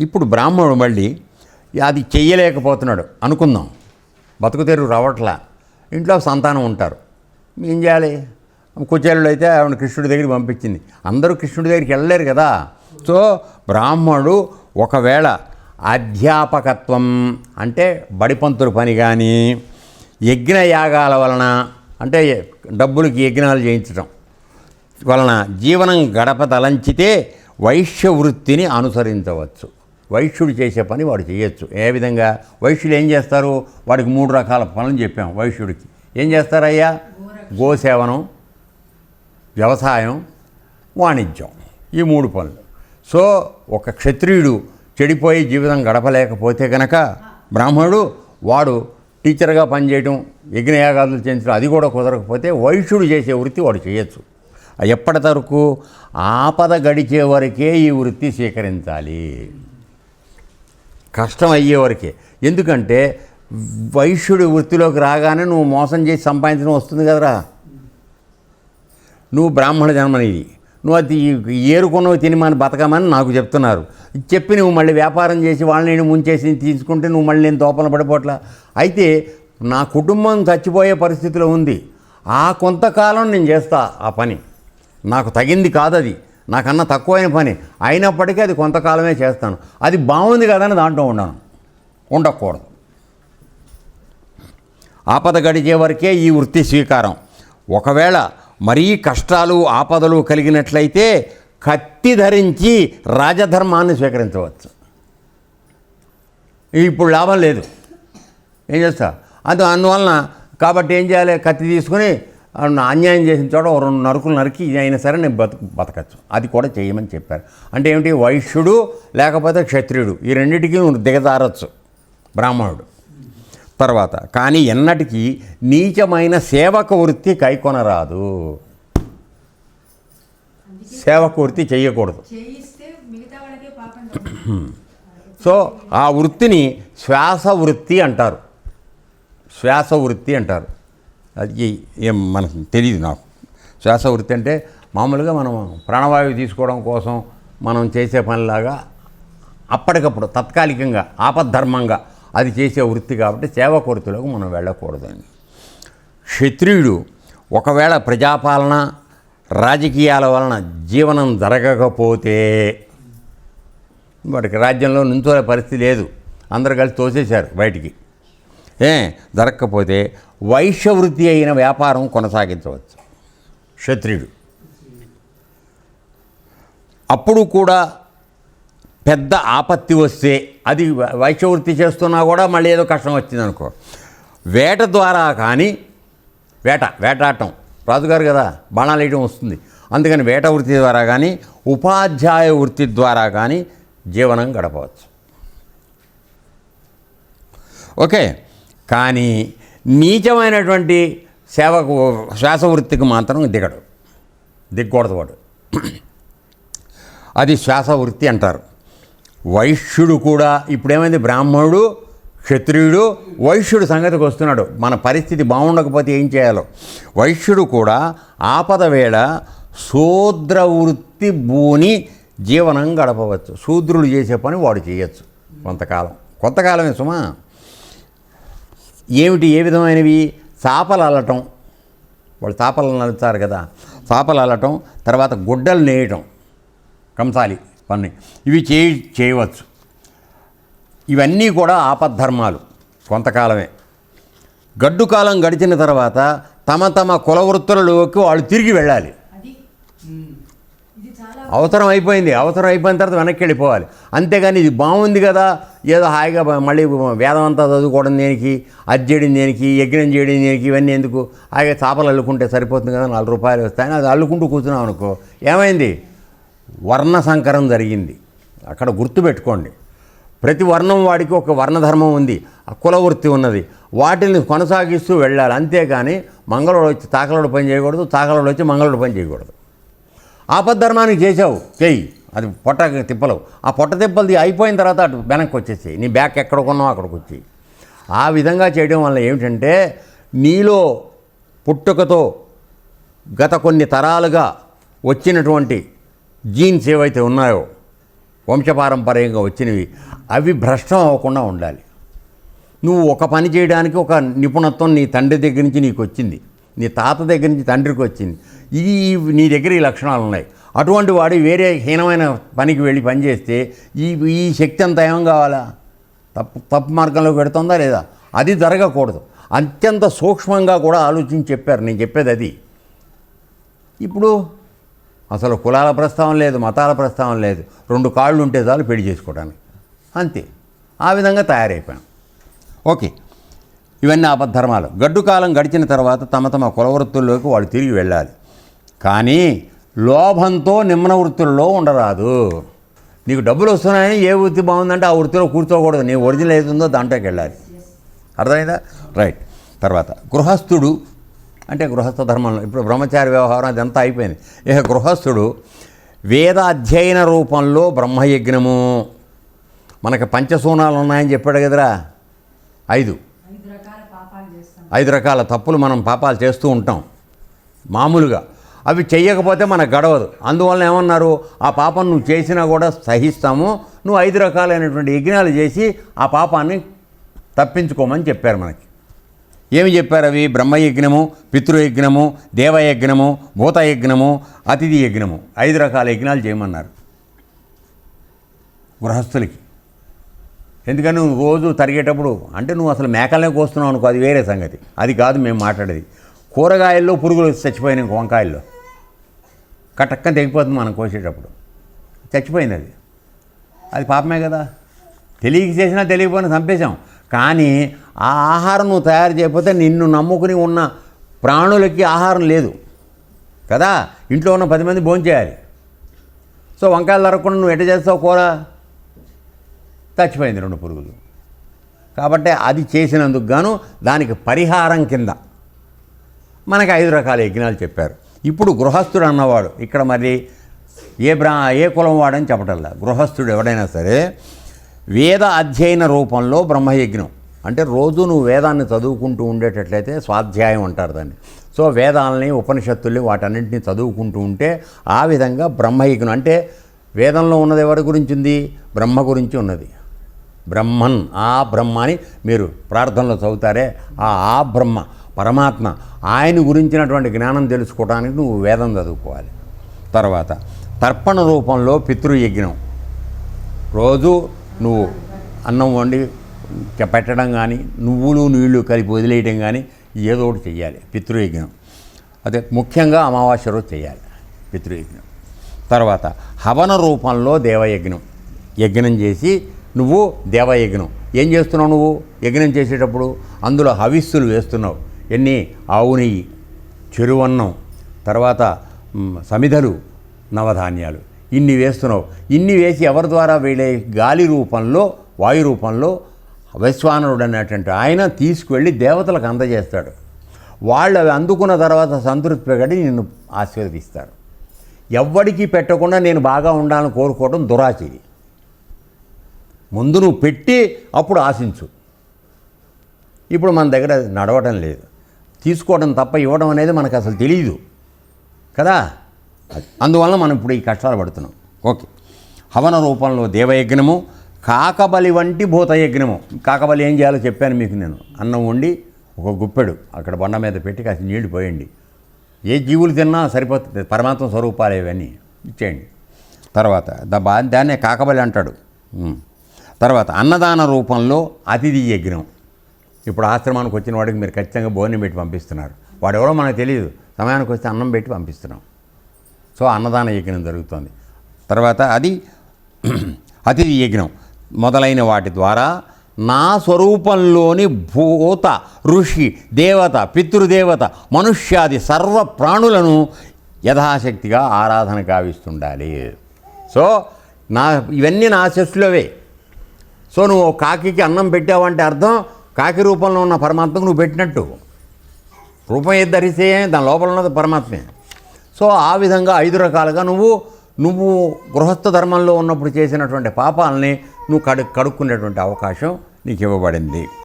ఇప్పుడు బ్రాహ్మణుడు మళ్ళీ అది చెయ్యలేకపోతున్నాడు అనుకుందాం. బతుకు తెరువు రావట్లా. ఇంట్లో సంతానం ఉంటారు. ఏం చేయాలి? కుచేలుడు అయితే ఆవిడ కృష్ణుడి దగ్గరికి పంపించింది. అందరూ కృష్ణుడి దగ్గరికి వెళ్ళలేరు కదా. సో బ్రాహ్మణుడు ఒకవేళ అధ్యాపకత్వం అంటే బడిపంతుల పని కానీ యజ్ఞయాగాల వలన అంటే డబ్బులకి యజ్ఞాలు చేయించడం వలన జీవనం గడప తలంచితే వైశ్య వృత్తిని అనుసరించవచ్చు. వైశ్యుడు చేసే పని వాడు చేయొచ్చు. ఏ విధంగా? వైశ్యులు ఏం చేస్తారు? వాడికి మూడు రకాల పనులు చెప్పాం వైశ్యుడికి. ఏం చేస్తారయ్యా? గోసేవనం వ్యవసాయం వాణిజ్యం. ఈ మూడు పనులు. సో ఒక క్షత్రియుడు చెడిపోయి జీవితం గడపలేకపోతే కనుక బ్రాహ్మణుడు వాడు టీచర్గా పనిచేయటం యజ్ఞయాగాదులు చేయించడం అది కూడా కుదరకపోతే వైశ్యుడు చేసే వృత్తి వాడు చేయొచ్చు. ఎప్పటి వరకు ఆపద గడిచే వరకే ఈ వృత్తి స్వీకరించాలి. కష్టం అయ్యేవరకే ఎందుకంటే వైశ్యుడి వృత్తిలోకి రాగానే నువ్వు మోసం చేసి సంపాదించడం వస్తుంది కదరా. నువ్వు బ్రాహ్మణ జన్మనిది నువ్వు అది ఏరుకున్నవి తినమని బతకమని నాకు చెప్తున్నారు. చెప్పి నువ్వు మళ్ళీ వ్యాపారం చేసి వాళ్ళని ముంచేసి తీసుకుంటే నువ్వు మళ్ళీ నేను దోపన పడిపోట్లా. అయితే నా కుటుంబం చచ్చిపోయే పరిస్థితిలో ఉంది. ఆ కొంతకాలం నేను చేస్తా ఆ పని. నాకు తగింది కాదది. నాకన్నా తక్కువైన పని. అయినప్పటికీ అది కొంతకాలమే చేస్తాను. అది బాగుంది కదని దాంట్లో ఉండను ఉండకూడదు. ఆపద గడిచే వరకే ఈ వృత్తి స్వీకారం. ఒకవేళ మరీ కష్టాలు ఆపదలు కలిగినట్లయితే కత్తి ధరించి రాజధర్మాన్ని స్వీకరించవచ్చు. ఇప్పుడు లాభం లేదు. ఏం చేస్తా? అది అందువలన కాబట్టి ఏం చేయాలి? కత్తి తీసుకుని అన్యాయం చేసిన చోట రెండు నరుకులు నరికి ఇది అయినా సరే నేను బతుకు బతకచ్చు. అది కూడా చేయమని చెప్పారు. అంటే ఏమిటి? వైశ్యుడు లేకపోతే క్షత్రియుడు ఈ రెండింటికి నువ్వు దిగజారచ్చు బ్రాహ్మణుడు. తర్వాత కానీ ఎన్నటికీ నీచమైన సేవక వృత్తి కైకొనరాదు. సేవక వృత్తి చేయకూడదు. సో ఆ వృత్తిని శ్వాస వృత్తి అంటారు. శ్వాస వృత్తి అంటారు. అది ఏం మనకు తెలియదు నాకు. శ్వాస వృత్తి అంటే మామూలుగా మనం ప్రాణవాయువు తీసుకోవడం కోసం మనం చేసే పనిలాగా అప్పటికప్పుడు తత్కాలికంగా ఆపద్ధర్మంగా అది చేసే వృత్తి కాబట్టి సేవా వృత్తిలోకి మనం వెళ్ళకూడదండి. క్షత్రియుడు ఒకవేళ ప్రజాపాలన రాజకీయాల వలన జీవనం జరగకపోతే వాడికి రాజ్యంలో నుంచోలే పరిస్థితి లేదు. అందరు కలిసి తోసేశారు బయటికి. ఏ దొరక్కపోతే వైశ్య వృత్తి అయిన వ్యాపారం కొనసాగించవచ్చు. క్షత్రియుడు. అప్పుడు కూడా పెద్ద ఆపత్తి వస్తే అది వైశ్యవృత్తి వైశ్య వృత్తి చేస్తున్నా కూడా మళ్ళీ ఏదో కష్టం వచ్చింది అనుకో వేట ద్వారా కానీ వేట వేటాటం. రాజుగారు కదా బాణాలు వేయడం వస్తుంది. అందుకని వేట వృత్తి ద్వారా కానీ ఉపాధ్యాయ వృత్తి ద్వారా కానీ జీవనం గడపవచ్చు. ఓకే. కానీ నీచమైనటువంటి సేవకు శ్వాస వృత్తికి మాత్రం దిగడు. దిగకూడదు వాడు. అది శ్వాస వృత్తి అంటారు. వైశ్యుడు కూడా ఇప్పుడేమైంది? బ్రాహ్మణుడు క్షత్రియుడు వైశ్యుడు సంగతికి వస్తున్నాడు. మన పరిస్థితి బాగుండకపోతే ఏం చేయాలో? వైశ్యుడు కూడా ఆపద వేళ శూద్ర వృత్తి భూని జీవనం గడపవచ్చు. శూద్రులు చేసే పని వాడు చేయొచ్చు. కొంతకాలం. కొంతకాలమే సుమా. ఏమిటి? ఏ విధమైనవి? చాపలు అల్లటం. వాళ్ళు చాపలను అల్లుతారు కదా. చాపలు అల్లటం తర్వాత గుడ్డలు నేయటం. కంసాలి పని ఇవి చేయ చేయవచ్చు. ఇవన్నీ కూడా ఆపద్ధర్మాలు కొంతకాలమే. గడ్డు కాలం గడిచిన తర్వాత తమ తమ కుల వృత్తులలోకి వాళ్ళు తిరిగి వెళ్ళాలి. అవసరం అయిపోయింది అవసరం అయిపోయిన తర్వాత వెనక్కి వెళ్ళిపోవాలి. అంతేగాని ఇది బాగుంది కదా ఏదో హాయిగా మళ్ళీ వేదం అంతా చదువుకోవడం దేనికి అది చేయడం దేనికి యజ్ఞం చేయడం దేనికి ఇవన్నీ ఎందుకు? హాయిగా చేపలు అల్లుకుంటే సరిపోతుంది కదా నాలుగు రూపాయలు వస్తాయని అది అల్లుకుంటూ కూర్చున్నాం అనుకో ఏమైంది? వర్ణ సంకరం జరిగింది. అక్కడ గుర్తుపెట్టుకోండి ప్రతి వర్ణం వాడికి ఒక వర్ణధర్మం ఉంది ఆ కులవృత్తి ఉన్నది. వాటిని కొనసాగిస్తూ వెళ్ళాలి. అంతేగాని మంగళవాడు వచ్చి తాకలోడు పని చేయకూడదు తాకలోడు వచ్చి మంగళవాడు పని చేయకూడదు. ఆపద్ధర్మానికి చేసావు చేయి. అది పొట్ట తిప్పలు ఆ పొట్ట తిప్పలది అయిపోయిన తర్వాత అటు వెనక్కి వచ్చేసి నీ బ్యాక్ ఎక్కడ కొన్నావు అక్కడికి వచ్చి ఆ విధంగా చేయడం వల్ల ఏమిటంటే నీలో పుట్టుకతో గత కొన్ని తరాలుగా వచ్చినటువంటి జీన్స్ ఏవైతే ఉన్నాయో వంశపారంపర్యంగా వచ్చినవి అవి భ్రష్టం అవ్వకుండా ఉండాలి. నువ్వు ఒక పని చేయడానికి ఒక నిపుణత్వం నీ తండ్రి దగ్గర నుంచి నీకు వచ్చింది నీ తాత దగ్గర నుంచి తండ్రికి వచ్చింది. ఇది నీ దగ్గర ఈ లక్షణాలు ఉన్నాయి. అటువంటి వాడు వేరే హీనమైన పనికి వెళ్ళి పనిచేస్తే ఈ ఈ శక్తి అంత ఏం కావాలా? తప్పు తప్పు మార్గంలో పెడుతుందా లేదా? అది జరగకూడదు. అత్యంత సూక్ష్మంగా కూడా ఆలోచించి చెప్పారు. నేను చెప్పేది అది. ఇప్పుడు అసలు కులాల ప్రస్తావన లేదు మతాల ప్రస్తావన లేదు. రెండు కాళ్ళు ఉంటే చాలు పెళ్ళి చేసుకోవడానికి. అంతే. ఆ విధంగా తయారైపోయాం. ఓకే. ఇవన్నీ అబద్ధర్మాలు. గడ్డు కాలం గడిచిన తర్వాత తమ తమ కుల వృత్తుల్లోకి వాళ్ళు తిరిగి వెళ్ళాలి. కానీ లోభంతో నిమ్మన వృత్తుల్లో ఉండరాదు. నీకు డబ్బులు వస్తున్నాయని ఏ వృత్తి బాగుందంటే ఆ వృత్తిలో కూర్చోకూడదు. నీ ఒరిజినల్ ఏది ఉందో దాంట్లోకి వెళ్ళాలి. అర్థమైందా? రైట్. తర్వాత గృహస్థుడు అంటే గృహస్థ ధర్మంలో ఇప్పుడు బ్రహ్మచారి వ్యవహారం అదంతా అయిపోయింది. ఇక గృహస్థుడు వేద అధ్యయన రూపంలో బ్రహ్మయజ్ఞము. మనకి పంచసూనాలు ఉన్నాయని చెప్పాడు కదరా? ఐదు ఐదు రకాల పాపాలు చేస్తాం ఐదు రకాల తప్పులు మనం పాపాలు చేస్తూ ఉంటాం. మామూలుగా. అవి చెయ్యకపోతే మనకు గడవదు. అందువల్ల ఏమన్నారు? ఆ పాపం నువ్వు చేసినా కూడా సహిస్తాము. నువ్వు ఐదు రకాలైనటువంటి యజ్ఞాలు చేసి ఆ పాపాన్ని తప్పించుకోమని చెప్పారు మనకి. ఏమి చెప్పారు అవి? బ్రహ్మయజ్ఞము పితృయజ్ఞము దేవయజ్ఞము భూతయజ్ఞము అతిథి యజ్ఞము. ఐదు రకాల యజ్ఞాలు చేయమన్నారు. గృహస్థులకి. ఎందుకని నువ్వు రోజు తరిగేటప్పుడు అంటే నువ్వు అసలు మేకలనే కోస్తున్నావు అనుకో అది వేరే సంగతి. అది కాదు మేము మాట్లాడేది. కూరగాయల్లో పురుగులు చచ్చిపోయినాయి వంకాయల్లో. కటక్కన తెగిపోతుంది మనం కోసేటప్పుడు. చచ్చిపోయింది అది. అది పాపమే కదా. తెలియక చేసినా తెలియకపోయినా చంపేశాం. కానీ ఆ ఆహారం నువ్వు తయారు చేయకపోతే నిన్ను నమ్ముకుని ఉన్న ప్రాణులకి ఆహారం లేదు. కదా? ఇంట్లో ఉన్న పది మంది భోంచేయాలి. సో వంకాయలు తరగకుండా నువ్వు ఎట్ట చేస్తావు కూర? చచ్చిపోయింది రెండు పురుగులు. కాబట్టి అది చేసినందుకు గాను దానికి పరిహారం కింద. మనకి ఐదు రకాల యజ్ఞాలు చెప్పారు. ఇప్పుడు గృహస్థుడు అన్నవాడు ఇక్కడ మరి ఏ బ్రా ఏ కులం వాడని చెప్పటల్లా. గృహస్థుడు ఎవడైనా సరే వేద అధ్యయన రూపంలో బ్రహ్మయజ్ఞం. అంటే రోజు నువ్వు వేదాన్ని చదువుకుంటూ ఉండేటట్లయితే స్వాధ్యాయం అంటారు దాన్ని. సో వేదాలని ఉపనిషత్తుల్ని వాటన్నింటినీ చదువుకుంటూ ఉంటే ఆ విధంగా బ్రహ్మయజ్ఞం. అంటే వేదంలో ఉన్నది ఎవరి గురించి ఉంది? బ్రహ్మ గురించి ఉన్నది. బ్రహ్మన్ ఆ బ్రహ్మ అని మీరు ప్రార్థనలో చదువుతారే ఆ ఆ బ్రహ్మ పరమాత్మ ఆయన గురించినటువంటి జ్ఞానం తెలుసుకోవడానికి నువ్వు వేదం చదువుకోవాలి. తర్వాత తర్పణ రూపంలో పితృయజ్ఞం. రోజు నువ్వు అన్నం వండి పెట్టడం కానీ నువ్వులు నీళ్ళు కలిపి వదిలేయడం కానీ ఏదో ఒకటి చెయ్యాలి పితృయజ్ఞం. అదే ముఖ్యంగా అమావాస్య రోజు చేయాలి పితృయజ్ఞం. తర్వాత హవన రూపంలో దేవయజ్ఞం. యజ్ఞం చేసి నువ్వు దేవయజ్ఞం. ఏం చేస్తున్నావు నువ్వు? యజ్ఞం చేసేటప్పుడు అందులో హవిస్సులు వేస్తున్నావు. ఎన్ని? ఆవు నెయ్యి చెరువన్నం తర్వాత సమిధలు నవధాన్యాలు. ఇన్ని వేస్తున్నావు. ఇన్ని వేసి ఎవరి ద్వారా వీళ్ళే? గాలి రూపంలో వాయు రూపంలో వైశ్వానరుడు అనేటువంటి ఆయన తీసుకువెళ్ళి దేవతలకు అందజేస్తాడు. వాళ్ళు అవి అందుకున్న తర్వాత సంతృప్తి పడి నిన్ను ఆశీర్వదిస్తారు. ఎవ్వడికి పెట్టకుండా నేను బాగా ఉండాలని కోరుకోవడం దురాచిది ముందు నువ్వు పెట్టి అప్పుడు ఆశించు. ఇప్పుడు మన దగ్గర నడవటం లేదు. తీసుకోవడం తప్ప ఇవ్వడం అనేది మనకు అసలు తెలియదు కదా? అందువల్ల మనం ఇప్పుడు ఈ కష్టాలు పడుతున్నాం. ఓకే. హవన రూపంలో దేవయజ్ఞము కాకబలి వంటి భూతయజ్ఞము. కాకబలి ఏం చేయాలో చెప్పాను మీకు నేను. అన్నం వండి ఒక గుప్పెడు అక్కడ బండ మీద పెట్టి కాస్త నీళ్ళు పోయండి. ఏ జీవులు తిన్నా సరిపోతుంది. పరమాత్మ స్వరూపాలు ఇవన్నీ ఇచ్చేయండి. తర్వాత దా బా దాన్నే కాకబలి అంటాడు. తర్వాత అన్నదాన రూపంలో అతిథి యజ్ఞం. ఇప్పుడు ఆశ్రమానికి వచ్చిన వాడికి మీరు ఖచ్చితంగా భోజనం పెట్టి పంపిస్తున్నారు. వాడు ఎవడో మనకు తెలియదు. సమయానికి వస్తే అన్నం పెట్టి పంపిస్తున్నాం. సో అన్నదాన యజ్ఞం జరుగుతుంది. తర్వాత అది అతిథి యజ్ఞం మొదలైన వాటి ద్వారా నా స్వరూపంలోని భూత ఋషి దేవత పితృదేవత మనుష్యాది సర్వ ప్రాణులను యథాశక్తిగా ఆరాధన కావిస్తుండాలి సో నా ఇవన్నీ నా శస్సులవే. సో నువ్వు కాకి కాకికి అన్నం పెట్టావంటే అర్థం. కాకి రూపంలో ఉన్న పరమాత్మకు నువ్వు పెట్టినట్టు. రూపం ఏది ధరిస్తే దాని లోపల ఉన్నది పరమాత్మే. సో ఆ విధంగా ఐదు రకాలుగా నువ్వు నువ్వు గృహస్థ ధర్మంలో ఉన్నప్పుడు చేసినటువంటి పాపాలని నువ్వు కడు కడుక్కునేటువంటి అవకాశం నీకు ఇవ్వబడింది.